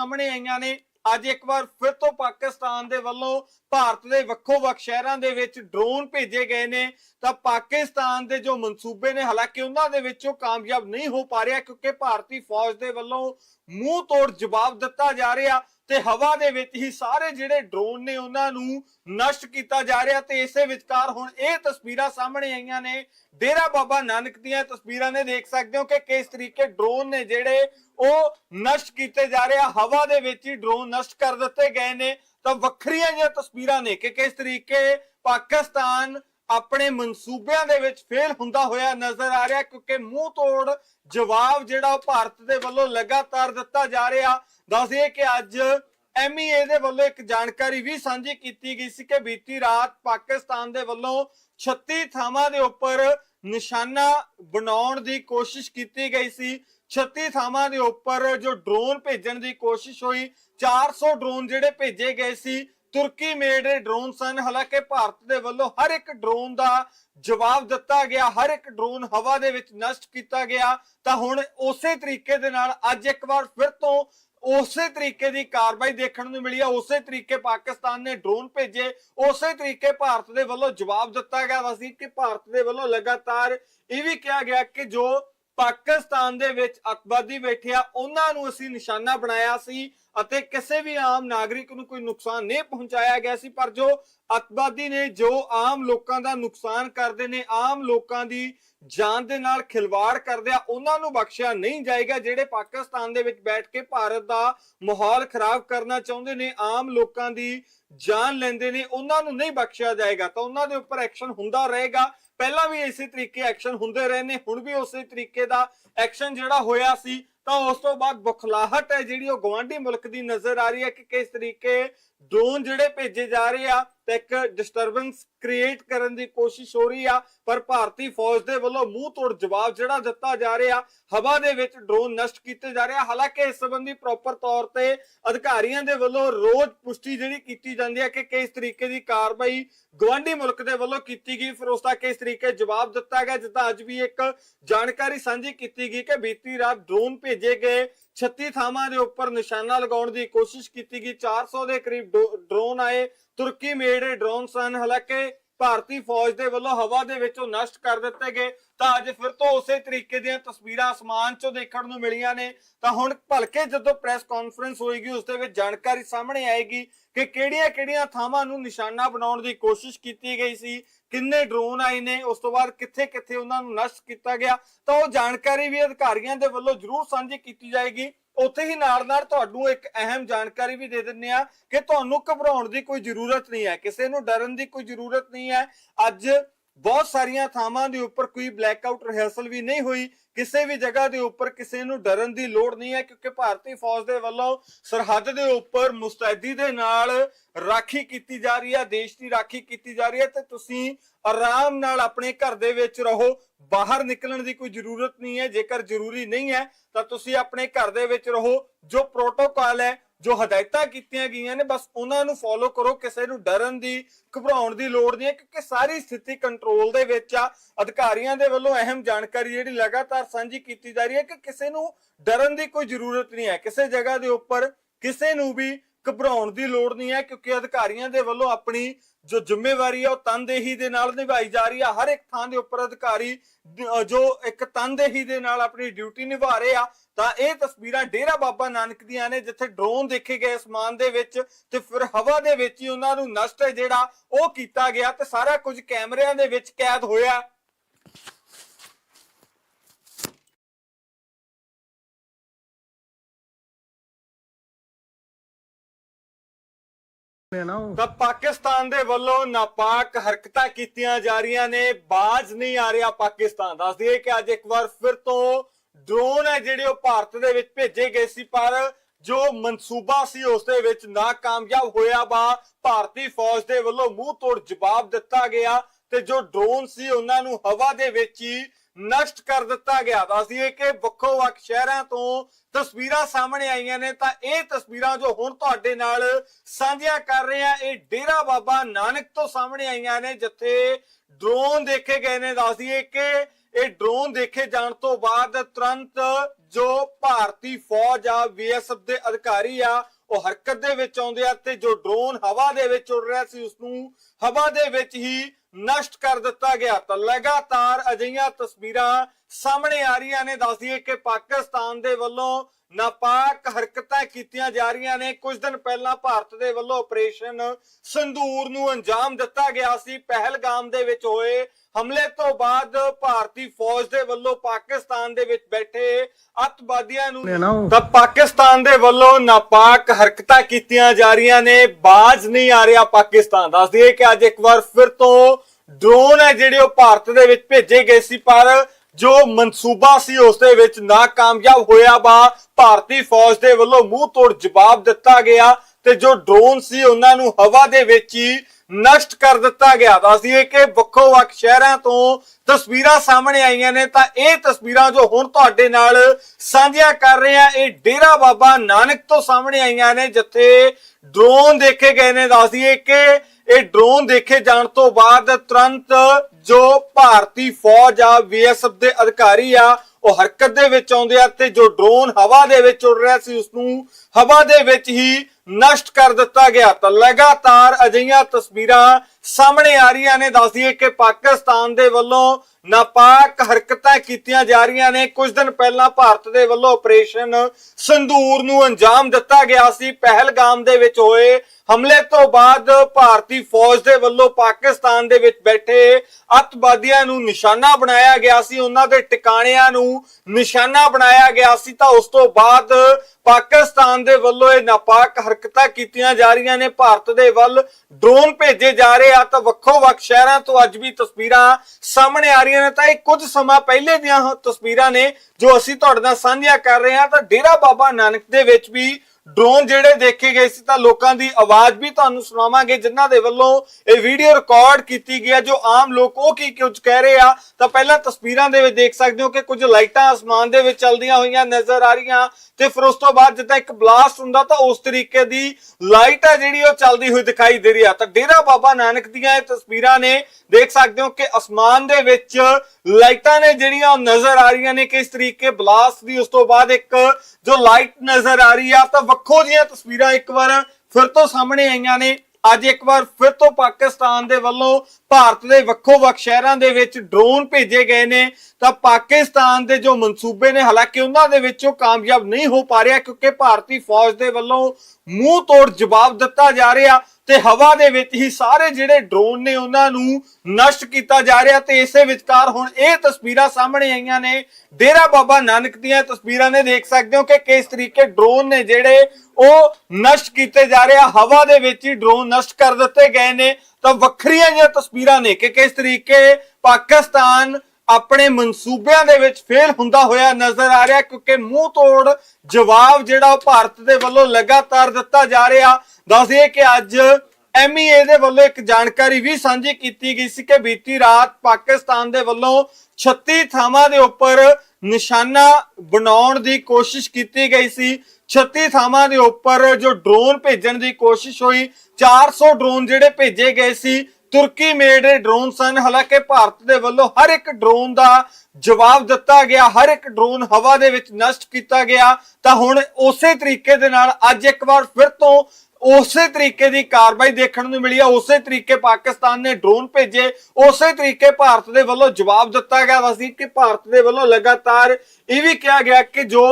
ਸਾਹਮਣੇ ਆਈਆਂ ਨੇ। ਅੱਜ ਇੱਕ ਵਾਰ ਫਿਰ ਤੋਂ ਪਾਕਿਸਤਾਨ ਦੇ ਵੱਲੋਂ ਭਾਰਤ ਦੇ ਵੱਖੋ-ਵੱਖ ਸ਼ਹਿਰਾਂ ਦੇ ਵਿੱਚ ਡਰੋਨ ਭੇਜੇ ਗਏ ਨੇ। ਤਾਂ ਪਾਕਿਸਤਾਨ ਦੇ ਜੋ ਮਨਸੂਬੇ ਨੇ, ਹਾਲਾਂਕਿ ਉਹਨਾਂ ਦੇ ਵਿੱਚੋਂ ਕਾਮਯਾਬ ਨਹੀਂ ਹੋ ਪਾ ਰਿਹਾ ਕਿਉਂਕਿ ਭਾਰਤੀ ਫੌਜ ਦੇ ਵੱਲੋਂ ਮੂੰਹ ਤੋੜ ਜਵਾਬ ਦਿੱਤਾ ਜਾ ਰਿਹਾ। ਤੇ ਹਵਾ ਦੇ ਵਿੱਚ ਹੀ ਸਾਰੇ ਜਿਹੜੇ ਡਰੋਨ ਨੇ ਉਹਨਾਂ ਨੂੰ ਨਸ਼ਟ ਕੀਤਾ ਜਾ ਰਿਹਾ ਤੇ ਇਸੇ ਵਿਚਕਾਰ ਹੁਣ ਇਹ ਤਸਵੀਰਾਂ ਸਾਹਮਣੇ ਆਈਆਂ ਨੇ। ਡੇਰਾ ਬਾਬਾ ਨਾਨਕ ਦੀਆਂ ਤਸਵੀਰਾਂ ਨੇ ਦੇਖ ਸਕਦੇ ਹੋ ਕਿ ਕਿਸ ਤਰੀਕੇ ਡਰੋਨ ਨੇ ਜਿਹੜੇ ਉਹ ਨਸ਼ਟ ਕੀਤੇ ਜਾ ਰਹੇ ਹਵਾ ਦੇ ਵਿੱਚ ਹੀ ਡਰੋਨ ਨਸ਼ਟ ਕਰ ਦਿੱਤੇ ਗਏ ਨੇ। ਤਾਂ ਵੱਖਰੀਆਂ ਜਿਹੀਆਂ ਤਸਵੀਰਾਂ ਨੇ ਕਿ ਕਿਸ ਤਰੀਕੇ ਪਾਕਿਸਤਾਨ ਆਪਣੇ ਮਨਸੂਬਿਆਂ ਦੇ ਵਿੱਚ ਫੇਲ ਹੁੰਦਾ ਹੋਇਆ ਨਜ਼ਰ ਆ ਰਿਹਾ, ਕਿਉਂਕਿ ਮੂੰਹ ਤੋੜ ਜਵਾਬ ਜਿਹੜਾ ਉਹ ਭਾਰਤ ਦੇ ਵੱਲੋਂ ਲਗਾਤਾਰ ਦਿੱਤਾ ਜਾ ਰਿਹਾ। ਦੱਸਦੇ ਕਿ ਅੱਜ ਐਮਈਏ ਦੇ ਵੱਲੋਂ ਇੱਕ ਜਾਣਕਾਰੀ ਵੀ ਸਾਂਝੀ ਕੀਤੀ ਗਈ ਸੀ ਕਿ ਬੀਤੀ ਰਾਤ ਪਾਕਿਸਤਾਨ ਦੇ ਵੱਲੋਂ 36 ਥਾਵਾਂ ਦੇ ਉੱਪਰ ਨਿਸ਼ਾਨਾ ਬਣਾਉਣ ਦੀ ਕੋਸ਼ਿਸ਼ ਕੀਤੀ ਗਈ ਸੀ। 36 ਥਾਵਾਂ ਦੇ ਉੱਪਰ ਜੋ ਡਰੋਨ ਭੇਜਣ ਦੀ ਕੋਸ਼ਿਸ਼ ਹੋਈ 400 ਡਰੋਨ ਜਿਹੜੇ ਭੇਜੇ ਗਏ ਸੀ। ਤੁਰਕੀ ਮੇਡ ਡਰੋਨ ਸਨ। ਹਾਲਾਂਕਿ ਭਾਰਤ ਦੇ ਵੱਲੋਂ ਹਰ ਇੱਕ ਡਰੋਨ ਦਾ ਜਵਾਬ ਦਿੱਤਾ ਗਿਆ, ਹਰ ਇੱਕ ਡਰੋਨ ਹਵਾ ਦੇ ਵਿੱਚ ਨਸ਼ਟ ਕੀਤਾ ਗਿਆ। ਤਾਂ ਹੁਣ ਉਸੇ ਤਰੀਕੇ ਦੇ ਨਾਲ ਅੱਜ ਇੱਕ ਵਾਰ ਫਿਰ ਤੋਂ ਉਸੇ ਤਰੀਕੇ ਦੀ ਕਾਰਵਾਈ ਦੇਖਣ ਨੂੰ ਮਿਲੀ ਆ। ਉਸੇ ਤਰੀਕੇ ਪਾਕਿਸਤਾਨ ਨੇ ਡਰੋਨ ਭੇਜੇ। ਉਸੇ ਤਰੀਕੇ ਭਾਰਤ ਦੇ ਵੱਲੋਂ ਜਵਾਬ ਦਿੱਤਾ ਗਿਆ ਵਾ ਕਿ ਭਾਰਤ ਦੇ ਵੱਲੋਂ ਲਗਾਤਾਰ ਇਹ ਵੀ ਕਿਹਾ ਗਿਆ ਕਿ ਜੋ ਪਾਕਿਸਤਾਨ ਦੇ ਵਿੱਚ ਅਤਵਾਦੀ ਬੈਠੇ ਆ, ਉਹਨਾਂ ਨੂੰ ਅਸੀਂ ਨਿਸ਼ਾਨਾ ਬਣਾਇਆ ਸੀ ਅਤੇ ਕਿਸੇ ਵੀ ਆਮ ਨਾਗਰਿਕ ਨੂੰ ਕੋਈ ਨੁਕਸਾਨ ਨਹੀਂ ਪਹੁੰਚਾਇਆ ਗਿਆ ਸੀ, ਪਰ ਜੋ ਅਤਵਾਦੀ ਨੇ, ਜੋ ਆਮ ਲੋਕਾਂ ਦਾ ਨੁਕਸਾਨ ਕਰਦੇ ਨੇ, ਆਮ ਲੋਕਾਂ ਦੀ ਜਾਨ ਦੇ ਨਾਲ ਖਿਲਵਾੜ ਕਰਦੇ ਆ, ਉਹਨਾਂ ਨੂੰ ਬਖਸ਼ਿਆ ਨਹੀਂ ਜਾਏਗਾ, ਜਿਹੜੇ ਪਾਕਿਸਤਾਨ ਦੇ ਵਿੱਚ ਬੈਠ ਕੇ ਭਾਰਤ ਦਾ ਮਾਹੌਲ ਖਰਾਬ ਕਰਨਾ ਚਾਹੁੰਦੇ ਨੇ, ਆਮ ਲੋਕਾਂ ਦੀ ਜਾਨ ਲੈਂਦੇ ਨੇ, ਉਹਨਾਂ ਨੂੰ ਨਹੀਂ ਬਖਸ਼ਿਆ ਜਾਏਗਾ। ਤਾਂ ਉਹਨਾਂ ਦੇ ਉੱਪਰ ਐਕਸ਼ਨ ਹੁੰਦਾ ਰਹੇਗਾ। ਪਹਿਲਾਂ ਵੀ ਇਸੇ ਤਰੀਕੇ ਐਕਸ਼ਨ ਹੁੰਦੇ ਰਹੇ ਨੇ, ਹੁਣ ਵੀ ਉਸੇ ਤਰੀਕੇ ਦਾ ਐਕਸ਼ਨ ਜਿਹੜਾ ਹੋਇਆ ਸੀ, ਤਾਂ ਉਸ ਤੋਂ ਬਾਅਦ ਬੁਖਲਾਹਟ ਹੈ ਜਿਹੜੀ ਉਹ ਗਵਾਂਢੀ ਮੁਲਕ ਦੀ ਨਜ਼ਰ ਆ ਰਹੀ ਹੈ ਕਿ ਕਿਸ ਤਰੀਕੇ ਡਰੋਨ ਜਿਹੜੇ ਭੇਜੇ ਜਾ ਰਹੇ ਆ ਤੇ ਇੱਕ ਡਿਸਟਰਬੈਂਸ ਕ੍ਰੀਏਟ ਕਰਨ ਦੀ ਕੋਸ਼ਿਸ਼ ਹੋ ਰਹੀ ਆ, ਪਰ ਭਾਰਤੀ ਫੌਜ ਦੇ ਵੱਲੋਂ ਮੂੰਹ ਤੋੜ ਜਵਾਬ ਜਿਹੜਾ ਦਿੱਤਾ ਜਾ ਰਿਹਾ, ਹਵਾ ਦੇ ਵਿੱਚ ਡਰੋਨ ਨਸ਼ਟ ਕੀਤੇ ਜਾ ਰਹੇ ਆ। ਹਾਲਾਂਕਿ ਇਸ ਸੰਬੰਧੀ ਪ੍ਰੋਪਰ ਤੌਰ ਤੇ ਅਧਿਕਾਰੀਆਂ ਦੇ ਵੱਲੋਂ ਰੋਜ਼ ਪੁਸ਼ਟੀ ਜਿਹੜੀ ਕੀਤੀ ਜਾਂਦੀ ਹੈ ਕਿ ਕਿਸ ਤਰੀਕੇ ਦੀ ਕਾਰਵਾਈ ਗਵਾਂਢੀ ਮੁਲਕ ਦੇ ਵੱਲੋਂ ਕੀਤੀ ਗਈ, ਫਿਰ ਉਸ ਦਾ ਕਿਸ ਤਰੀਕੇ ਜਵਾਬ ਦਿੱਤਾ ਗਿਆ, ਜਿੱਦਾਂ ਅੱਜ ਵੀ ਇੱਕ ਜਾਣਕਾਰੀ ਸਾਂਝੀ ਕੀਤੀ ਗਈ ਕਿ ਬੀਤੀ ਰਾਤ ਡਰੋਨ ਭੇਜੇ ਗਏ 36 ਥਾਵਾਂ ਦੇ ਉੱਪਰ ਨਿਸ਼ਾਨਾ ਲਗਾਉਣ ਦੀ ਕੋਸ਼ਿਸ਼ ਕੀਤੀ ਗਈ। 400 ਦੇ ਕਰੀਬ ਡੋ- ਡਰੋਨ ਆਏ। ਤੁਰਕੀ ਮੇਡ ਡਰੋਨ ਸਨ। ਹਾਲਾਂਕਿ ਭਾਰਤੀ ਫੌਜ ਦੇ ਵੱਲੋਂ ਹਵਾ ਦੇ ਵਿੱਚੋਂ ਨਸ਼ਟ ਕਰ ਦਿੱਤੇ ਗਏ। ਤਾਂ ਅੱਜ ਫਿਰ ਤੋਂ ਉਸੇ ਤਰੀਕੇ ਦੀਆਂ ਤਸਵੀਰਾਂ ਅਸਮਾਨ 'ਚੋਂ ਦੇਖਣ ਨੂੰ ਮਿਲੀਆਂ ਨੇ। ਤਾਂ ਹੁਣ ਭਲਕੇ ਜਦੋਂ ਪ੍ਰੈਸ ਕਾਨਫਰੰਸ ਹੋਏਗੀ, ਉਸ ਦੇ ਵਿੱਚ ਜਾਣਕਾਰੀ ਸਾਹਮਣੇ ਆਏਗੀ ਕਿ ਕਿਹੜੀਆਂ-ਕਿਹੜੀਆਂ ਥਾਵਾਂ ਨੂੰ ਨਿਸ਼ਾਨਾ ਬਣਾਉਣ ਦੀ ਕੋਸ਼ਿਸ਼ ਕੀਤੀ ਗਈ ਸੀ। ਕਿੰਨੇ ਡਰੋਨ ਆਏ ਨੇ, ਉਸ ਤੋਂ ਬਾਅਦ ਕਿੱਥੇ-ਕਿੱਥੇ ਉਹਨਾਂ ਨੂੰ ਨਸ਼ਟ ਕੀਤਾ ਗਿਆ, ਤਾਂ ਉਹ ਜਾਣਕਾਰੀ ਵੀ ਅਧਿਕਾਰੀਆਂ ਦੇ ਵੱਲੋਂ ਜ਼ਰੂਰ ਸਾਂਝੀ ਕੀਤੀ ਜਾਏਗੀ। ਉੱਥੇ ਹੀ ਨਾਲ-ਨਾਲ ਤੁਹਾਨੂੰ ਇੱਕ ਅਹਿਮ ਜਾਣਕਾਰੀ ਵੀ ਦੇ ਦਿੰਨੇ ਆ ਕਿ ਤੁਹਾਨੂੰ ਘਬਰਾਉਣ ਦੀ ਕੋਈ ਜ਼ਰੂਰਤ ਨਹੀਂ ਹੈ, ਕਿਸੇ ਨੂੰ ਡਰਨ ਦੀ ਕੋਈ ਜ਼ਰੂਰਤ ਨਹੀਂ ਹੈ। ਅੱਜ ਬਹੁਤ ਸਾਰੀਆਂ ਥਾਵਾਂ ਦੇ ਉੱਪਰ ਕੋਈ ਬਲੈਕਆਊਟ ਰਿਹਰਸਲ ਵੀ ਨਹੀਂ ਹੋਈ। ਕਿਸੇ ਵੀ ਜਗ੍ਹਾ ਦੇ ਉੱਪਰ ਕਿਸੇ ਨੂੰ ਡਰਨ ਦੀ ਲੋੜ ਨਹੀਂ ਹੈ, ਕਿਉਂਕਿ ਭਾਰਤੀ ਫੌਜ ਦੇ ਵੱਲੋਂ ਸਰਹੱਦ ਦੇ ਉੱਪਰ ਮੁਸਤੈਦੀ ਦੇ ਨਾਲ ਰਾਖੀ ਕੀਤੀ ਜਾ ਰਹੀ ਹੈ, ਦੇਸ਼ ਦੀ ਰਾਖੀ ਕੀਤੀ ਜਾ ਰਹੀ ਹੈ ਤੇ ਤੁਸੀਂ ਆਰਾਮ ਨਾਲ ਆਪਣੇ ਘਰ ਦੇ ਵਿੱਚ ਰਹੋ। ਬਾਹਰ ਨਿਕਲਣ ਦੀ ਕੋਈ ਜ਼ਰੂਰਤ ਨਹੀਂ ਹੈ, ਜੇਕਰ ਜ਼ਰੂਰੀ ਨਹੀਂ ਹੈ ਤਾਂ ਤੁਸੀਂ ਆਪਣੇ ਘਰ ਦੇ ਵਿੱਚ ਰਹੋ। ਜੋ ਪ੍ਰੋਟੋਕਾਲ ਹੈ ਜੋ ਹਦਾਇਤਾਂ ਕੀਤੀਆਂ ਗਈਆਂ ਨੇ, ਬਸ ਉਹਨਾਂ ਨੂੰ ਫੋਲੋ ਕਰੋ, ਕਿਸੇ ਨੂੰ ਡਰਨ ਦੀ, ਘਬਰਾਉਣ ਦੀ ਲੋੜ ਨਹੀਂ ਹੈ, ਕਿਉਂਕਿ ਸਾਰੀ ਸਥਿਤੀ ਕੰਟਰੋਲ ਦੇ ਵਿੱਚ ਆ। ਅਧਿਕਾਰੀਆਂ ਦੇ ਵੱਲੋਂ ਅਹਿਮ ਜਾਣਕਾਰੀ ਜਿਹੜੀ ਲਗਾਤਾਰ ਸਾਂਝੀ ਕੀਤੀ ਜਾ ਰਹੀ ਹੈ ਕਿ ਕਿਸੇ ਨੂੰ ਡਰਨ ਦੀ ਕੋਈ ਜ਼ਰੂਰਤ ਨਹੀਂ ਹੈ। ਕਿਸੇ ਜਗ੍ਹਾ ਦੇ ਉੱਪਰ ਕਿਸੇ ਨੂੰ ਵੀ ਘਬਰਾਉਣ ਦੀ ਲੋੜ ਨਹੀਂ ਹੈ, ਕਿਉਂਕਿ ਅਧਿਕਾਰੀਆਂ ਦੇ ਵੱਲੋਂ ਆਪਣੀ ਜੋ ਜ਼ਿੰਮੇਵਾਰੀ ਆ, ਉਹ ਤਨਦੇਹੀ ਦੇ ਨਾਲ ਨਿਭਾਈ ਜਾ ਰਹੀ ਹੈ ਹਰ ਇੱਕ ਥਾਂ ਦੇ ਉੱਪਰ ਅਧਿਕਾਰੀ ਜੋ ਇੱਕ ਤਨਦੇਹੀ ਦੇ ਨਾਲ ਆਪਣੀ ਡਿਊਟੀ ਨਿਭਾ ਰਹੇ ਆ, ਤਾਂ ਇਹ ਤਸਵੀਰਾਂ ਡੇਰਾ ਬਾਬਾ ਨਾਨਕ ਦੀਆਂ ਨੇ, ਜਿੱਥੇ ਡਰੋਨ ਦੇਖੇ ਗਏ ਅਸਮਾਨ ਦੇ ਵਿੱਚ, ਤੇ ਫਿਰ ਹਵਾ ਦੇ ਵਿੱਚ ਹੀ ਉਹਨਾਂ ਨੂੰ ਨਸ਼ਟ ਹੈ ਜਿਹੜਾ ਉਹ ਕੀਤਾ ਗਿਆ, ਤੇ ਸਾਰਾ ਕੁਝ ਕੈਮਰਿਆਂ ਦੇ ਵਿੱਚ ਕੈਦ ਹੋਇਆ। ਨੇ ਨਾ ਉਹ। ਤਾਂ ਪਾਕਿਸਤਾਨ ਦੇ ਵੱਲੋਂ ਨਾਪਾਕ ਹਰਕਤਾਂ ਕੀਤੀਆਂ ਜਾ ਰਹੀਆਂ ਨੇ, ਬਾਜ਼ ਨਹੀਂ ਆ ਰਿਹਾ ਪਾਕਿਸਤਾਨ, ਦੱਸ ਦਈਏ ਕਿ ਅੱਜ ਇੱਕ ਵਾਰ ਫਿਰ ਤੋਂ ਡਰੋਨ ਹੈ ਜਿਹੜੇ ਉਹ ਭਾਰਤ ਦੇ ਵਿੱਚ ਭੇਜੇ ਗਏ ਸੀ, ਪਰ ਜੋ ਮਨਸੂਬਾ ਸੀ ਉਸ ਦੇ ਵਿੱਚ ਨਾਕਾਮਯਾਬ ਹੋਇਆ ਵਾ, ਭਾਰਤੀ ਫੌਜ ਦੇ ਵੱਲੋਂ ਮੂੰਹ ਤੋੜ ਜਵਾਬ ਦਿੱਤਾ ਗਿਆ ਤੇ ਜੋ ਡਰੋਨ ਸੀ ਉਹਨਾਂ ਨੂੰ ਹਵਾ ਦੇ ਵਿੱਚ ਹੀ ਨਸ਼ਟ ਕਰ ਦਿੱਤਾ ਗਿਆ। ਦੱਸ ਦਈਏ ਕਿ ਵੱਖੋ ਵੱਖ ਸ਼ਹਿਰਾਂ ਤੋਂ ਤਸਵੀਰਾਂ ਸਾਹਮਣੇ ਆਈਆਂ ਨੇ। ਤਾਂ ਇਹ ਤਸਵੀਰਾਂ ਜੋ ਹੁਣ ਤੁਹਾਡੇ ਨਾਲ ਸਾਂਝੀਆਂ ਕਰ ਰਹੇ ਆ ਇਹ ਡੇਰਾ ਬਾਬਾ ਨਾਨਕ ਤੋਂ ਸਾਹਮਣੇ ਆਈਆਂ ਨੇ, ਜਿੱਥੇ ਡਰੋਨ ਦੇਖੇ ਗਏ ਨੇ। ਦੱਸ ਦਈਏ ਕਿ ਇਹ ਡਰੋਨ ਦੇਖੇ ਜਾਣ ਤੋਂ ਬਾਅਦ ਤੁਰੰਤ ਜੋ ਭਾਰਤੀ ਫੌਜ ਆ ਬੀਐਸਐਫ ਦੇ ਅਧਿਕਾਰੀ ਆ, ਉਹ ਹਰਕਤ ਦੇ ਵਿੱਚ ਆਉਂਦੇ ਆ ਤੇ ਜੋ ਡਰੋਨ ਹਵਾ ਦੇ ਵਿੱਚ ਉੱਡ ਰਿਹਾ ਸੀ ਉਸ ਨੂੰ ਹਵਾ ਦੇ ਵਿੱਚ ਹੀ ਨਸ਼ਟ ਕਰ ਦਿੱਤਾ ਗਿਆ ਤਾਂ ਲਗਾਤਾਰ ਅਜਿਹੀਆਂ ਤਸਵੀਰਾਂ ਸਾਹਮਣੇ ਆ ਰਹੀਆਂ ਨੇ। ਦੱਸਦੀਏ ਕਿ ਪਾਕਿਸਤਾਨ ਦੇ ਵੱਲੋਂ ਨਾਪਾਕ ਹਰਕਤਾਂ ਕੀਤੀਆਂ ਜਾ ਰਹੀਆਂ ਨੇ। ਕੁਝ ਦਿਨ ਪਹਿਲਾਂ ਭਾਰਤ ਦੇ ਵੱਲੋਂ ਆਪਰੇਸ਼ਨ ਸੰਦੂਰ ਨੂੰ ਅੰਜਾਮ ਦਿੱਤਾ ਗਿਆ ਸੀ। ਪਹਿਲਗਾਮ ਦੇ ਵਿੱਚ ਹੋਏ ਹਮਲੇ ਤੋਂ ਬਾਅਦ ਭਾਰਤੀ ਫੌਜ ਦੇ ਵੱਲੋਂ ਪਾਕਿਸਤਾਨ ਦੇ ਵਿੱਚ ਬੈਠੇ ਅੱਤਵਾਦੀਆਂ ਨੂੰ ਤਾਂ ਪਾਕਿਸਤਾਨ ਦੇ ਵੱਲੋਂ ਨਾਪਾਕ ਹਰਕਤਾਂ ਕੀਤੀਆਂ ਜਾ ਰਹੀਆਂ ਨੇ। ਬਾਜ਼ ਨਹੀਂ ਆ ਰਿਹਾ ਪਾਕਿਸਤਾਨ ਦੱਸ ਦਈਏ ਕਿ ਅੱਜ ਇੱਕ ਵਾਰ ਫਿਰ ਤੋਂ ਡਰੋਨ ਹੈ ਜਿਹੜੇ ਉਹ ਭਾਰਤ ਦੇ ਵਿੱਚ ਭੇਜੇ ਗਏ ਸੀ। ਪਰ ਜੋ ਮਨਸੂਬਾ ਸੀ ਉਸ ਦੇ ਵਿੱਚ ਨਾਕਾਮਯਾਬ ਹੋਇਆ ਬਾ ਭਾਰਤੀ ਫੌਜ ਦੇ ਵੱਲੋਂ ਮੂੰਹ ਤੋੜ ਜਵਾਬ ਦਿੱਤਾ ਗਿਆ। ਤੇ ਜੋ ਡਰੋਨ ਸੀ ਉਹਨਾਂ ਨੂੰ ਹਵਾ ਦੇ ਵਿੱਚ ਹੀ ਨਸ਼ਟ ਕਰ ਦਿੱਤਾ ਗਿਆ ਦੱਸਦੀਏ ਕਿ ਵੱਖੋ ਵੱਖ ਸ਼ਹਿਰਾਂ ਤੋਂ ਤਸਵੀਰਾਂ ਸਾਹਮਣੇ ਆਈਆਂ ਨੇ ਤਾਂ ਇਹ ਤਸਵੀਰਾਂ ਜੋ ਹੁਣ ਤੁਹਾਡੇ ਨਾਲ ਸਾਂਝੀਆਂ ਕਰ ਰਹੇ ਆ ਇਹ ਡੇਰਾ ਬਾਬਾ ਨਾਨਕ ਤੋਂ ਸਾਹਮਣੇ ਆਈਆਂ ਨੇ, ਜਿੱਥੇ ਡਰੋਨ ਦੇਖੇ ਗਏ ਨੇ। ਦੱਸਦੀਏ ਕਿ ਇਹ ਡਰੋਨ ਦੇਖੇ ਜਾਣ ਤੋਂ ਬਾਅਦ ਤੁਰੰਤ ਜੋ ਭਾਰਤੀ ਫੌਜ ਆ ਬੀਐਸਐਫ ਦੇ ਅਧਿਕਾਰੀ ਆ, ਉਹ ਹਰਕਤ ਦੇ ਵਿੱਚ ਆਉਂਦੇ ਆ ਤੇ ਜੋ ਡਰੋਨ ਹਵਾ ਦੇ ਵਿੱਚ ਉੱਡ ਰਿਹਾ ਸੀ ਉਸ ਨੂੰ ਹਵਾ ਦੇ ਵਿੱਚ ਹੀ ਨਸ਼ਟ ਕਰ ਦਿੱਤਾ ਗਿਆ ਤਾਂ ਲਗਾਤਾਰ ਅਜਿਹੀਆਂ ਤਸਵੀਰਾਂ ਸਾਹਮਣੇ ਆ ਰਹੀਆਂ ਨੇ। ਦੱਸਦੀਏ ਕਿ ਪਾਕਿਸਤਾਨ ਦੇ ਵੱਲੋਂ ਨਾਪਾਕ ਹਰਕਤਾਂ ਕੀਤੀਆਂ ਜਾ ਰਹੀਆਂ ਨੇ। ਕੁਝ ਦਿਨ ਪਹਿਲਾਂ ਭਾਰਤ ਦੇ ਵੱਲੋਂ ਆਪਰੇਸ਼ਨ ਸੰਦੂਰ ਨੂੰ ਅੰਜਾਮ ਦਿੱਤਾ ਗਿਆ ਸੀ। ਪਹਿਲਗਾਮ ਦੇ ਵਿੱਚ ਹੋਏ ਹਮਲੇ ਤੋਂ ਬਾਅਦ ਭਾਰਤੀ ਫੌਜ ਦੇ ਵੱਲੋਂ ਪਾਕਿਸਤਾਨ ਦੇ ਵਿੱਚ ਬੈਠੇ ਅੱਤਵਾਦੀਆਂ ਨੂੰ ਨਿਸ਼ਾਨਾ ਬਣਾਇਆ ਗਿਆ ਸੀ। ਉਹਨਾਂ ਦੇ ਟਿਕਾਣਿਆਂ ਨੂੰ ਨਿਸ਼ਾਨਾ ਬਣਾਇਆ ਗਿਆ ਸੀ। ਤਾਂ ਉਸ ਤੋਂ ਬਾਅਦ ਪਾਕਿਸਤਾਨ ਦੇ ਵੱਲੋਂ ਇਹ ਨਾਪਾਕ ਹਰਕਤਾਂ ਕੀਤੀਆਂ ਜਾ ਰਹੀਆਂ ਨੇ। ਭਾਰਤ ਦੇ ਵੱਲ ਡਰੋਨ ਭੇਜੇ ਜਾ ਰਹੇ ਆ ਤਾਂ ਵੱਖੋ ਵੱਖ ਸ਼ਹਿਰਾਂ ਤੋਂ ਅੱਜ ਵੀ ਤਸਵੀਰਾਂ ਸਾਹਮਣੇ ਆ ਰਹੀਆਂ ਨੇ। ਤਾਂ ਇਹ ਕੁਝ ਸਮਾਂ ਪਹਿਲੇ ਦੀਆਂ ਤਸਵੀਰਾਂ ਨੇ ਜੋ ਅਸੀਂ ਤੁਹਾਡੇ ਨਾਲ ਸਾਂਝੀਆਂ ਕਰ ਰਹੇ ਹਾਂ। ਤਾਂ ਡੇਰਾ ਬਾਬਾ ਨਾਨਕ ਦੇ ਵਿੱਚ ਵੀ ਡਰੋਨ ਜਿਹੜੇ ਦੇਖੇ ਗਏ ਸੀ ਤਾਂ ਲੋਕਾਂ ਦੀ ਆਵਾਜ਼ ਵੀ ਤੁਹਾਨੂੰ ਸੁਣਾਵਾਂਗੇ, ਜਿਨ੍ਹਾਂ ਦੇ ਵੱਲੋਂ ਇਹ ਵੀਡੀਓ ਰਿਕਾਰਡ ਕੀਤੀ ਗਈ ਹੈ ਜੋ ਆਮ ਲੋਕ ਉਹ ਕੀ ਕੁਝ ਕਹਿ ਰਹੇ ਆ, ਤਾਂ ਪਹਿਲਾਂ ਤਸਵੀਰਾਂ ਦੇ ਵਿੱਚ ਦੇਖ ਸਕਦੇ ਹੋ ਕਿ ਕੁਝ ਲਾਈਟਾਂ ਅਸਮਾਨ ਦੇ ਵਿੱਚ ਚਲਦੀਆਂ ਹੋਈਆਂ ਨਜ਼ਰ ਆ ਰਹੀਆਂ ਤੇ ਫਿਰ ਉਸ ਤੋਂ ਬਾਅਦ ਜਿੱਦਾਂ ਇੱਕ ਬਲਾਸਟ ਹੁੰਦਾ ਤਾਂ ਉਸ ਤਰੀਕੇ ਦੀ ਲਾਈਟ ਹੈ ਜਿਹੜੀ ਉਹ ਚੱਲਦੀ ਹੋਈ ਦਿਖਾਈ ਦੇ ਰਹੀ ਆ। ਤਾਂ ਡੇਰਾ ਬਾਬਾ ਨਾਨਕ ਦੀਆਂ ਇਹ ਤਸਵੀਰਾਂ ਨੇ ਦੇਖ ਸਕਦੇ ਹੋ ਕਿ ਅਸਮਾਨ ਦੇ ਵਿੱਚ ਲਾਈਟਾਂ ਨੇ ਜਿਹੜੀਆਂ ਉਹ ਨਜ਼ਰ ਆ ਰਹੀਆਂ ਨੇ ਕਿਸ ਤਰੀਕੇ ਬਲਾਸਟ ਦੀ ਉਸ ਤੋਂ ਬਾਅਦ ਇੱਕ ਜੋ ਲਾਈਟ ਨਜ਼ਰ ਆ ਰਹੀ ਆ, ਤਾਂ ਵੱਖੋ ਜੀਆਂ ਤਸਵੀਰਾਂ ਇੱਕ ਵਾਰ ਫਿਰ ਤੋਂ ਸਾਹਮਣੇ ਆਈਆਂ ਨੇ। ਅੱਜ ਇੱਕ ਵਾਰ ਫਿਰ ਤੋਂ ਪਾਕਿਸਤਾਨ ਦੇ ਵੱਲੋਂ ਭਾਰਤ ਦੇ ਵੱਖੋ ਵੱਖ ਸ਼ਹਿਰਾਂ ਦੇ ਵਿੱਚ ਡਰੋਨ ਭੇਜੇ ਗਏ ਨੇ। ਤਾਂ ਪਾਕਿਸਤਾਨ ਦੇ ਜੋ ਮਨਸੂਬੇ ਨੇ, ਹਾਲਾਂਕਿ ਉਹਨਾਂ ਦੇ ਵਿੱਚੋਂ ਕਾਮਯਾਬ ਨਹੀਂ ਹੋ ਪਾ ਰਿਹਾ ਕਿਉਂਕਿ ਭਾਰਤੀ ਫੌਜ ਦੇ ਵੱਲੋਂ ਮੂੰਹ ਤੋੜ ਜਵਾਬ ਦਿੱਤਾ ਜਾ ਰਿਹਾ ਤੇ ਹਵਾ ਦੇ ਵਿੱਚ ਹੀ ਸਾਰੇ ਜਿਹੜੇ ਡਰੋਨ ਨੇ ਉਹਨਾਂ ਨੂੰ ਨਸ਼ਟ ਕੀਤਾ ਜਾ ਰਿਹਾ ਤੇ ਇਸੇ ਵਿਚਕਾਰ ਹੁਣ ਇਹ ਤਸਵੀਰਾਂ ਸਾਹਮਣੇ ਆਈਆਂ ਨੇ। ਡੇਰਾ ਬਾਬਾ ਨਾਨਕ ਦੀਆਂ ਤਸਵੀਰਾਂ ਨੇ ਦੇਖ ਸਕਦੇ ਹੋ ਕਿ ਕਿਸ ਤਰੀਕੇ ਡਰੋਨ ਨੇ ਜਿਹੜੇ ਉਹ ਨਸ਼ਟ ਕੀਤੇ ਜਾ ਰਹੇ ਆ। ਹਵਾ ਦੇ ਵਿੱਚ ਹੀ ਡਰੋਨ ਨਸ਼ਟ ਕਰ ਦਿੱਤੇ ਗਏ ਨੇ। ਤਾਂ ਵੱਖਰੀਆਂ ਜਿਹੀਆਂ ਤਸਵੀਰਾਂ ਨੇ ਕਿ ਕਿਸ ਤਰੀਕੇ ਪਾਕਿਸਤਾਨ ਆਪਣੇ ਮਨਸੂਬਿਆਂ ਦੇ ਵਿੱਚ ਫੇਲ ਹੁੰਦਾ ਹੋਇਆ ਨਜ਼ਰ ਆ ਰਿਹਾ ਕਿਉਂਕਿ ਮੂੰਹ ਤੋੜ ਜਵਾਬ ਜਿਹੜਾ ਉਹ ਭਾਰਤ ਦੇ ਵੱਲੋਂ ਲਗਾਤਾਰ ਦਿੱਤਾ ਜਾ ਰਿਹਾ। ਦੱਸਦੇ ਕਿ ਅੱਜ ਐਮਈਏ ਦੇ ਵੱਲੋਂ ਇੱਕ ਜਾਣਕਾਰੀ ਵੀ ਸਾਂਝੀ ਕੀਤੀ ਗਈ ਸੀ ਕਿ ਬੀਤੀ ਰਾਤ ਪਾਕਿਸਤਾਨ ਦੇ ਵੱਲੋਂ 36 ਥਾਵਾਂ ਦੇ ਉੱਪਰ ਨਿਸ਼ਾਨਾ ਬਣਾਉਣ ਦੀ ਕੋਸ਼ਿਸ਼ ਕੀਤੀ ਗਈ ਸੀ। 36 ਥਾਵਾਂ ਦੇ ਉੱਪਰ ਜੋ ਡਰੋਨ ਭੇਜਣ ਦੀ ਕੋਸ਼ਿਸ਼ ਹੋਈ 400 ਡਰੋਨ ਜਿਹੜੇ ਭੇਜੇ ਗਏ ਸੀ। ਤੁਰਕੀ ਮੇਡ ਡਰੋਨ ਸਨ। ਹਾਲਾਂਕਿ ਭਾਰਤ ਦੇ ਵੱਲੋਂ ਹਰ ਇੱਕ ਡਰੋਨ ਦਾ ਜਵਾਬ ਦਿੱਤਾ ਗਿਆ, ਹਰ ਇੱਕ ਡਰੋਨ ਹਵਾ ਦੇ ਵਿੱਚ ਨਸ਼ਟ ਕੀਤਾ ਗਿਆ। ਤਾਂ ਹੁਣ ਉਸੇ ਤਰੀਕੇ ਦੇ ਨਾਲ ਅੱਜ ਇੱਕ ਵਾਰ ਫਿਰ ਤੋਂ ਉਸੇ ਤਰੀਕੇ ਦੀ ਕਾਰਵਾਈ ਦੇਖਣ ਨੂੰ ਮਿਲੀ ਆ। ਉਸੇ ਤਰੀਕੇ ਪਾਕਿਸਤਾਨ ਨੇ ਡਰੋਨ ਭੇਜੇ। ਉਸੇ ਤਰੀਕੇ ਭਾਰਤ ਦੇ ਵੱਲੋਂ ਜਵਾਬ ਦਿੱਤਾ ਗਿਆ। ਵਾ ਸੀ ਕਿ ਭਾਰਤ ਦੇ ਵੱਲੋਂ ਲਗਾਤਾਰ ਇਹ ਵੀ ਕਿਹਾ ਗਿਆ ਕਿ ਜੋ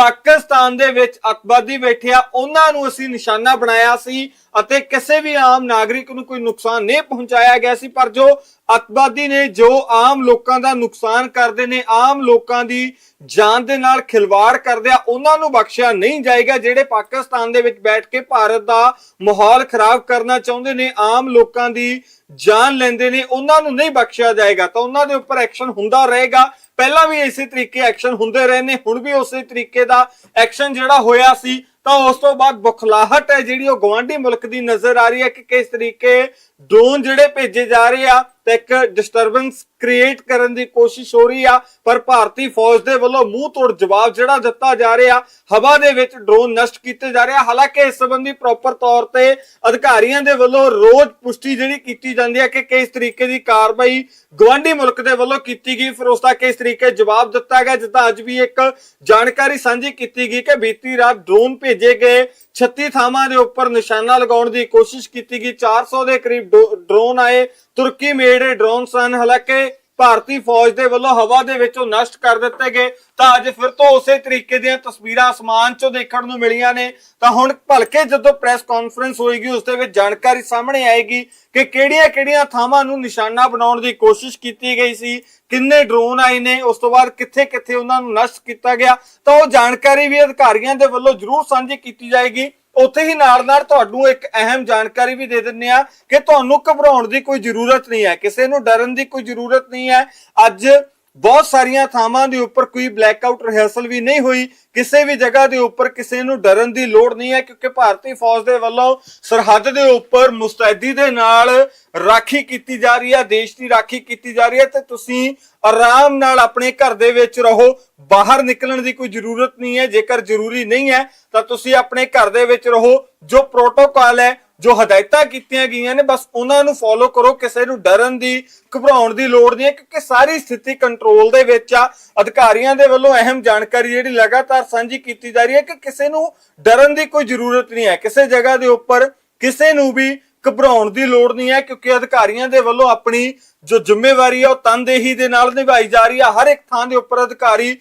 ਪਾਕਿਸਤਾਨ ਦੇ ਵਿੱਚ ਅਤਵਾਦੀ ਬੈਠੇ ਆ ਉਹਨਾਂ ਨੂੰ ਅਸੀਂ ਨਿਸ਼ਾਨਾ ਬਣਾਇਆ ਸੀ ਅਤੇ ਕਿਸੇ ਵੀ ਆਮ ਨਾਗਰਿਕ ਨੂੰ ਕੋਈ ਨੁਕਸਾਨ ਨਹੀਂ ਪਹੁੰਚਾਇਆ ਗਿਆ ਸੀ, ਪਰ ਜੋ ਅਤਵਾਦੀ ਨੇ, ਜੋ ਆਮ ਲੋਕਾਂ ਦਾ ਨੁਕਸਾਨ ਕਰਦੇ ਨੇ, ਆਮ ਲੋਕਾਂ ਦੀ ਜਾਨ ਦੇ ਨਾਲ ਖਿਲਵਾੜ ਕਰਦੇ ਆ, ਉਹਨਾਂ ਨੂੰ ਬਖਸ਼ਿਆ ਨਹੀਂ ਜਾਏਗਾ, ਜਿਹੜੇ ਪਾਕਿਸਤਾਨ ਦੇ ਵਿੱਚ ਬੈਠ ਕੇ ਭਾਰਤ ਦਾ ਮਾਹੌਲ ਖਰਾਬ ਕਰਨਾ ਚਾਹੁੰਦੇ ਨੇ, ਆਮ ਲੋਕਾਂ ਦੀ ਜਾਨ ਲੈਂਦੇ ਨੇ, ਉਹਨਾਂ ਨੂੰ ਨਹੀਂ ਬਖਸ਼ਿਆ ਜਾਏਗਾ, ਤਾਂ ਉਹਨਾਂ ਦੇ ਉੱਪਰ ਐਕਸ਼ਨ ਹੁੰਦਾ ਰਹੇਗਾ। ਪਹਿਲਾਂ ਵੀ ਇਸੇ ਤਰੀਕੇ ਐਕਸ਼ਨ ਹੁੰਦੇ ਰਹੇ ਨੇ, ਹੁਣ ਵੀ ਉਸੇ ਤਰੀਕੇ ਦਾ ਐਕਸ਼ਨ ਜਿਹੜਾ ਹੋਇਆ ਸੀ, ਤਾਂ ਉਸ ਤੋਂ ਬਾਅਦ ਬੁਖਲਾਹਟ ਹੈ ਜਿਹੜੀ ਉਹ ਗਵਾਂਢੀ ਮੁਲਕ ਦੀ ਨਜ਼ਰ ਆ ਰਹੀ ਹੈ ਕਿ ਕਿਸ ਤਰੀਕੇ ਡਰੋਨ ਜਿਹੜੇ ਭੇਜੇ ਜਾ ਰਹੇ ਆ ਤੇ ਇੱਕ ਡਿਸਟਰਬੈਂਸ ਕ੍ਰੀਏਟ ਕਰਨ ਦੀ ਕੋਸ਼ਿਸ਼ ਹੋ ਰਹੀ ਆ, ਪਰ ਭਾਰਤੀ ਫੌਜ ਦੇ ਵੱਲੋਂ ਮੂੰਹ ਤੋੜ ਜਵਾਬ ਜਿਹੜਾ ਦਿੱਤਾ ਜਾ ਰਿਹਾ, ਹਵਾ ਦੇ ਵਿੱਚ ਡਰੋਨ ਨਸ਼ਟ ਕੀਤੇ ਜਾ ਰਹੇ ਆ। ਹਾਲਾਂਕਿ ਇਸ ਸੰਬੰਧੀ ਪ੍ਰੋਪਰ ਤੌਰ ਤੇ ਅਧਿਕਾਰੀਆਂ ਦੇ ਵੱਲੋਂ ਰੋਜ਼ ਪੁਸ਼ਟੀ ਜਿਹੜੀ ਕੀਤੀ ਜਾਂਦੀ ਹੈ ਕਿ ਕਿਸ ਤਰੀਕੇ ਦੀ ਕਾਰਵਾਈ ਗਵਾਂਢੀ ਮੁਲਕ ਦੇ ਵੱਲੋਂ ਕੀਤੀ ਗਈ, ਫਿਰ ਉਸ ਦਾ ਕਿਸ ਤਰੀਕੇ ਜਵਾਬ ਦਿੱਤਾ ਗਿਆ, ਜਿੱਦਾਂ ਅੱਜ ਵੀ ਇੱਕ ਜਾਣਕਾਰੀ ਸਾਂਝੀ ਕੀਤੀ ਗਈ ਕਿ ਬੀਤੀ ਰਾਤ ਡਰੋਨ ਭੇਜੇ ਗਏ 36 ਥਾਵਾਂ ਦੇ ਉੱਪਰ ਨਿਸ਼ਾਨਾ ਲਗਾਉਣ ਦੀ ਕੋਸ਼ਿਸ਼ ਕੀਤੀ ਗਈ। 400 ਦੇ ਕਰੀਬ ਡਰੋਨ ਆਏ। ਤੁਰਕੀ ਮੇਡ ਡਰੋਨ ਸਨ। ਹਾਲਾਂਕਿ ਭਾਰਤੀ ਫੌਜ ਦੇ ਵੱਲੋਂ ਹਵਾ ਦੇ ਵਿੱਚੋਂ ਨਸ਼ਟ ਕਰ ਦਿੱਤੇ ਗਏ। ਤਾਂ ਅੱਜ ਫਿਰ ਤੋਂ ਉਸੇ ਤਰੀਕੇ ਦੀਆਂ ਤਸਵੀਰਾਂ ਅਸਮਾਨ 'ਚੋਂ ਦੇਖਣ ਨੂੰ ਮਿਲੀਆਂ ਨੇ। ਤਾਂ ਹੁਣ ਭਲਕੇ ਜਦੋਂ ਪ੍ਰੈਸ ਕਾਨਫਰੰਸ ਹੋਏਗੀ, ਉਸ ਦੇ ਵਿੱਚ ਜਾਣਕਾਰੀ ਸਾਹਮਣੇ ਆਏਗੀ ਕਿ ਕਿਹੜੀਆਂ-ਕਿਹੜੀਆਂ ਥਾਵਾਂ ਨੂੰ ਨਿਸ਼ਾਨਾ ਬਣਾਉਣ ਦੀ ਕੋਸ਼ਿਸ਼ ਕੀਤੀ ਗਈ ਸੀ। ਕਿੰਨੇ ਡਰੋਨ ਆਏ ਨੇ, ਉਸ ਤੋਂ ਬਾਅਦ ਕਿੱਥੇ-ਕਿੱਥੇ ਉਹਨਾਂ ਨੂੰ ਨਸ਼ਟ ਕੀਤਾ ਗਿਆ, ਤਾਂ ਉਹ ਜਾਣਕਾਰੀ ਵੀ ਅਧਿਕਾਰੀਆਂ ਦੇ ਵੱਲੋਂ ਜ਼ਰੂਰ ਸਾਂਝੀ ਕੀਤੀ ਜਾਏਗੀ। ਉੱਥੇ ਹੀ ਨਾਲ ਨਾਲ ਤੁਹਾਨੂੰ ਇੱਕ ਅਹਿਮ ਜਾਣਕਾਰੀ ਵੀ ਦੇ ਦਿੰਨੇ ਆ ਕਿ ਤੁਹਾਨੂੰ ਘਬਰਾਉਣ ਦੀ ਕੋਈ ਜ਼ਰੂਰਤ ਨਹੀਂ ਹੈ, ਕਿਸੇ ਨੂੰ ਡਰਨ ਦੀ ਕੋਈ ਜ਼ਰੂਰਤ ਨਹੀਂ ਹੈ। ਅੱਜ ਬਹੁਤ ਸਾਰੀਆਂ ਥਾਵਾਂ ਦੇ ਉੱਪਰ ਕੋਈ ਬਲੈਕਆਊਟ ਰਿਹਰਸਲ ਵੀ ਨਹੀਂ ਹੋਈ। ਕਿਸੇ ਵੀ ਜਗ੍ਹਾ ਦੇ ਉੱਪਰ ਕਿਸੇ ਨੂੰ ਡਰਨ ਦੀ ਲੋੜ ਨਹੀਂ ਹੈ, ਕਿਉਂਕਿ ਭਾਰਤੀ ਫੌਜ ਦੇ ਵੱਲੋਂ ਸਰਹੱਦ ਦੇ ਉੱਪਰ ਮੁਸਤੈਦੀ ਦੇ ਨਾਲ ਰਾਖੀ ਕੀਤੀ ਜਾ ਰਹੀ ਹੈ, ਦੇਸ਼ ਦੀ ਰਾਖੀ ਕੀਤੀ ਜਾ ਰਹੀ ਹੈ ਤੇ ਤੁਸੀਂ ਆਰਾਮ ਨਾਲ ਆਪਣੇ ਘਰ ਦੇ ਵਿੱਚ ਰਹੋ। ਬਾਹਰ ਨਿਕਲਣ ਦੀ ਕੋਈ ਜ਼ਰੂਰਤ ਨਹੀਂ ਹੈ, ਜੇਕਰ ਜ਼ਰੂਰੀ ਨਹੀਂ ਹੈ, ਤਾਂ ਤੁਸੀਂ ਆਪਣੇ ਘਰ ਦੇ ਵਿੱਚ ਰਹੋ। ਜੋ ਪ੍ਰੋਟੋਕਾਲ ਹੈ ਜੋ ਹਦਾਇਤਾਂ ਕੀਤੀਆਂ ਗਈਆਂ ਨੇ, ਬਸ ਉਹਨਾਂ ਨੂੰ ਫੋਲੋ ਕਰੋ, ਕਿਸੇ ਨੂੰ ਡਰਨ ਦੀ, ਘਬਰਾਉਣ ਦੀ ਲੋੜ ਨਹੀਂ ਹੈ, ਕਿਉਂਕਿ ਸਾਰੀ ਸਥਿਤੀ ਕੰਟਰੋਲ ਦੇ ਵਿੱਚ ਆ। ਅਧਿਕਾਰੀਆਂ ਦੇ ਵੱਲੋਂ ਅਹਿਮ ਜਾਣਕਾਰੀ ਜਿਹੜੀ ਲਗਾਤਾਰ ਸਾਂਝੀ ਕੀਤੀ ਜਾ ਰਹੀ ਹੈ ਕਿ ਕਿਸੇ ਨੂੰ ਡਰਨ ਦੀ ਕੋਈ ਜ਼ਰੂਰਤ ਨਹੀਂ ਹੈ। ਕਿਸੇ ਜਗ੍ਹਾ ਦੇ ਉੱਪਰ ਕਿਸੇ ਨੂੰ ਵੀ ਘਬਰਾਉਣ ਦੀ ਲੋੜ ਨਹੀਂ ਹੈ, ਕਿਉਂਕਿ ਅਧਿਕਾਰੀਆਂ ਦੇ ਵੱਲੋਂ ਆਪਣੀ ਜੋ ਜ਼ਿੰਮੇਵਾਰੀ ਹੈ ਉਹ ਤਨਦੇਹੀ ਦੇ ਨਾਲ ਨਿਭਾਈ ਜਾ ਰਹੀ ਹੈ ਹਰ ਇੱਕ ਥਾਂ ਦੇ ਉੱਪਰ ਅਧਿਕਾਰੀ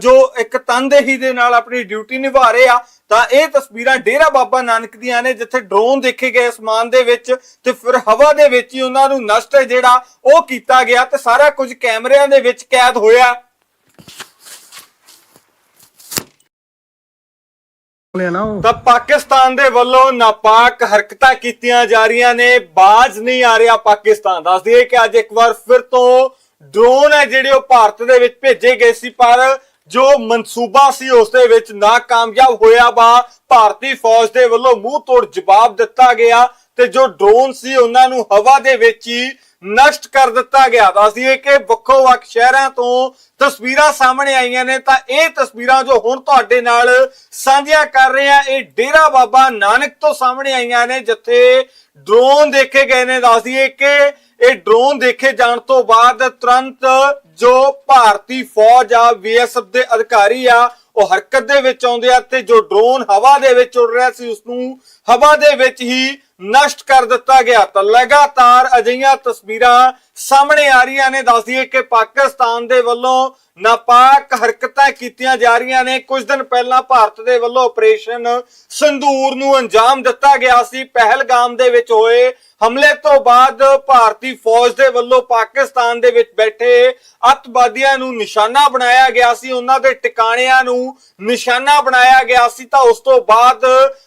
ਜੋ ਇੱਕ ਤਨਦੇਹੀ ਦੇ ਨਾਲ ਆਪਣੀ ਡਿਊਟੀ ਨਿਭਾ ਰਹੇ ਆ ਤਾਂ ਇਹ ਤਸਵੀਰਾਂ ਡੇਰਾ ਬਾਬਾ ਨਾਨਕ ਦੀਆਂ ਨੇ ਜਿੱਥੇ ਡਰੋਨ ਦੇਖੇ ਗਏ ਅਸਮਾਨ ਦੇ ਵਿੱਚ ਤੇ ਫਿਰ ਹਵਾ ਦੇ ਵਿੱਚ ਹੀ ਉਹਨਾਂ ਨੂੰ ਨਸ਼ਟ ਜਿਹੜਾ ਉਹ ਕੀਤਾ ਗਿਆ ਤੇ ਸਾਰਾ ਕੁਝ ਕੈਮਰਿਆਂ ਦੇ ਵਿੱਚ ਕੈਦ ਹੋਇਆ। ਤਾਂ ਪਾਕਿਸਤਾਨ ਦੇ ਵੱਲੋਂ ਨਾਪਾਕ ਹਰਕਤਾਂ ਕੀਤੀਆਂ ਜਾ ਰਹੀਆਂ ਨੇ ਬਾਜ਼ ਨਹੀਂ ਆ ਰਿਹਾ ਪਾਕਿਸਤਾਨ। ਦੱਸ ਦਈਏ ਕਿ ਅੱਜ ਇੱਕ ਵਾਰ ਫਿਰ ਤੋਂ ਡਰੋਨ ਹੈ ਜਿਹੜੇ ਉਹ ਭਾਰਤ ਦੇ ਵਿੱਚ ਭੇਜੇ ਗਏ ਸੀ ਪਰ ਜੋ ਮਨਸੂਬਾ ਸੀ ਉਸ ਦੇ ਵਿੱਚ ਨਾਕਾਮਯਾਬ ਹੋਇਆ ਵਾ, ਭਾਰਤੀ ਫੌਜ ਦੇ ਵੱਲੋਂ ਮੂੰਹ ਤੋੜ ਜਵਾਬ ਦਿੱਤਾ ਗਿਆ ਤੇ ਜੋ ਡਰੋਨ ਸੀ ਉਹਨਾਂ ਨੂੰ ਹਵਾ ਦੇ ਵਿੱਚ ਹੀ ਨਸ਼ਟ ਕਰ ਦਿੱਤਾ ਗਿਆ। ਦੱਸ ਦਈਏ ਕਿ ਵੱਖੋ ਵੱਖ ਸ਼ਹਿਰਾਂ ਤੋਂ ਤਸਵੀਰਾਂ ਸਾਹਮਣੇ ਆਈਆਂ ਨੇ। ਤਾਂ ਇਹ ਤਸਵੀਰਾਂ ਜੋ ਹੁਣ ਤੁਹਾਡੇ ਨਾਲ ਸਾਂਝੀਆਂ ਕਰ ਰਹੇ ਆ ਇਹ ਡੇਰਾ ਬਾਬਾ ਨਾਨਕ ਤੋਂ ਸਾਹਮਣੇ ਆਈਆਂ ਨੇ, ਜਿੱਥੇ ਡਰੋਨ ਦੇਖੇ ਗਏ ਨੇ। ਦੱਸ ਦਈਏ ਕਿ ਇਹ ਡਰੋਨ ਦੇਖੇ ਜਾਣ ਤੋਂ ਬਾਅਦ ਤੁਰੰਤ ਜੋ ਭਾਰਤੀ ਫੌਜ ਆ ਬੀਐਸਐਫ ਦੇ ਅਧਿਕਾਰੀ ਆ, ਉਹ ਹਰਕਤ ਦੇ ਵਿੱਚ ਆਉਂਦੇ ਆ ਤੇ ਜੋ ਡਰੋਨ ਹਵਾ ਦੇ ਵਿੱਚ ਉੱਡ ਰਿਹਾ ਸੀ ਉਸ ਨੂੰ ਹਵਾ ਦੇ ਵਿੱਚ ਹੀ ਨਸ਼ਟ ਕਰ ਦਿੱਤਾ ਗਿਆ। ਤਾਂ ਲਗਾਤਾਰ ਅਜਿਹੀਆਂ ਤਸਵੀਰਾਂ ਸਾਹਮਣੇ ਆ ਰਹੀਆਂ ਨੇ। ਦੱਸਦੀ ਦਈਏ ਕਿ ਪਾਕਿਸਤਾਨ ਦੇ ਵੱਲੋਂ ਨਾਪਾਕ ਹਰਕਤਾਂ ਕੀਤੀਆਂ ਜਾ ਰਹੀਆਂ ਨੇ। ਕੁਝ ਦਿਨ ਪਹਿਲਾਂ ਭਾਰਤ ਦੇ ਵੱਲੋਂ ਆਪਰੇਸ਼ਨ ਸੰਦੂਰ ਨੂੰ ਅੰਜਾਮ ਦਿੱਤਾ ਗਿਆ ਸੀ। ਪਹਿਲਗਾਮ ਦੇ ਵਿੱਚ ਹੋਏ ਹਮਲੇ ਤੋਂ ਬਾਅਦ ਭਾਰਤੀ ਫੌਜ ਦੇ ਵੱਲੋਂ ਪਾਕਿਸਤਾਨ ਦੇ ਵਿੱਚ ਬੈਠੇ ਅੱਤਵਾਦੀਆਂ ਨੂੰ ਨਿਸ਼ਾਨਾ ਬਣਾਇਆ ਗਿਆ ਸੀ, ਉਹਨਾਂ ਦੇ ਟਿਕਾਣਿਆਂ ਨੂੰ ਨਿਸ਼ਾਨਾ ਬਣਾਇਆ ਗਿਆ ਸੀ। ਤਾਂ ਉਸ ਤੋਂ ਬਾਅਦ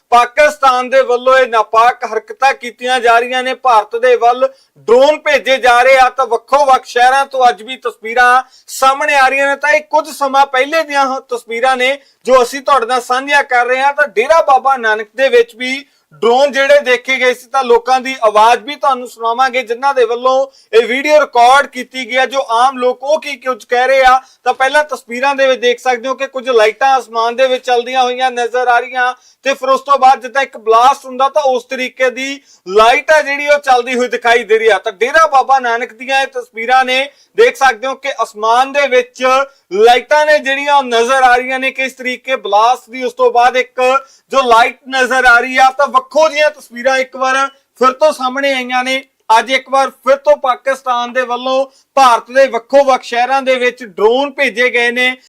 ਪਾਕਿਸਤਾਨ ਦੇ ਵੱਲੋਂ ਇਹ ਨਾਪਾਕ ਹਰਕਤਾਂ ਕੀਤੀਆਂ ਜਾ ਰਹੀਆਂ ਨੇ। ਭਾਰਤ ਦੇ ਵੱਲ ਡਰੋਨ ਭੇਜੇ ਜਾ ਰਹੇ ਆ। ਤਾਂ ਵੱਖੋ ਵੱਖ ਸ਼ਹਿਰਾਂ ਤੋਂ ਅੱਜ ਵੀ ਤਸਵੀਰਾਂ ਸਾਹਮਣੇ ਆ ਰਹੀਆਂ ਨੇ। ਤਾਂ ਇਹ ਕੁਝ ਸਮਾਂ ਪਹਿਲੇ ਦੀਆਂ ਤਸਵੀਰਾਂ ਨੇ ਜੋ ਅਸੀਂ ਤੁਹਾਡੇ ਨਾਲ ਸਾਂਝੀਆਂ ਕਰ ਰਹੇ ਹਾਂ। ਤਾਂ ਡੇਰਾ ਬਾਬਾ ਨਾਨਕ ਦੇ ਵਿੱਚ ਵੀ ਡਰੋਨ ਜਿਹੜੇ ਦੇਖੇ ਗਏ ਸੀ ਤਾਂ ਲੋਕਾਂ ਦੀ ਆਵਾਜ਼ ਵੀ ਤੁਹਾਨੂੰ ਸੁਣਾਵਾਂਗੇ, ਜਿਨ੍ਹਾਂ ਦੇ ਵੱਲੋਂ ਇਹ ਵੀਡੀਓ ਰਿਕਾਰਡ ਕੀਤੀ ਗਈ ਹੈ ਜੋ ਆਮ ਲੋਕ ਉਹ ਕੀ ਕੁਝ ਕਹਿ ਰਹੇ ਆ, ਤਾਂ ਪਹਿਲਾਂ ਤਸਵੀਰਾਂ ਦੇ ਵਿੱਚ ਦੇਖ ਸਕਦੇ ਹੋ ਕਿ ਕੁਝ ਲਾਈਟਾਂ ਅਸਮਾਨ ਦੇ ਵਿੱਚ ਚੱਲਦੀਆਂ ਹੋਈਆਂ ਨਜ਼ਰ ਆ ਰਹੀਆਂ ਤੇ ਫਿਰ ਉਸ ਤੋਂ ਬਾਅਦ ਜਿੱਦਾਂ ਇੱਕ ਬਲਾਸਟ ਹੁੰਦਾ ਤਾਂ ਉਸ ਤਰੀਕੇ ਦੀ ਲਾਈਟ ਹੈ ਜਿਹੜੀ ਉਹ ਚਲਦੀ ਹੋਈ ਦਿਖਾਈ ਦੇ ਰਹੀ ਆ। ਤਾਂ ਡੇਰਾ ਬਾਬਾ ਨਾਨਕ ਦੀਆਂ ਇਹ ਤਸਵੀਰਾਂ ਨੇ ਦੇਖ ਸਕਦੇ ਹੋ ਕਿ ਅਸਮਾਨ ਦੇ ਵਿੱਚ ਲਾਈਟਾਂ ਨੇ ਜਿਹੜੀਆਂ ਉਹ ਨਜ਼ਰ ਆ ਰਹੀਆਂ ਨੇ ਕਿਸ ਤਰੀਕੇ ਬਲਾਸਟ ਦੀ, ਉਸ ਤੋਂ ਬਾਅਦ ਇੱਕ ਜੋ ਲਾਈਟ ਨਜ਼ਰ ਆ ਰਹੀ ਆ, ਤਾਂ ਵੱਖੋ ਦੀਆਂ ਤਸਵੀਰਾਂ ਇੱਕ ਵਾਰ ਫਿਰ ਤੋਂ ਸਾਹਮਣੇ ਆਈਆਂ ਨੇ। ਅੱਜ ਇੱਕ ਵਾਰ ਫਿਰ ਤੋਂ ਪਾਕਿਸਤਾਨ ਦੇ ਵੱਲੋਂ ਭਾਰਤ ਦੇ ਵੱਖੋ ਵੱਖ ਸ਼ਹਿਰਾਂ ਦੇ ਵਿੱਚ ਡਰੋਨ ਭੇਜੇ ਗਏ ਨੇ।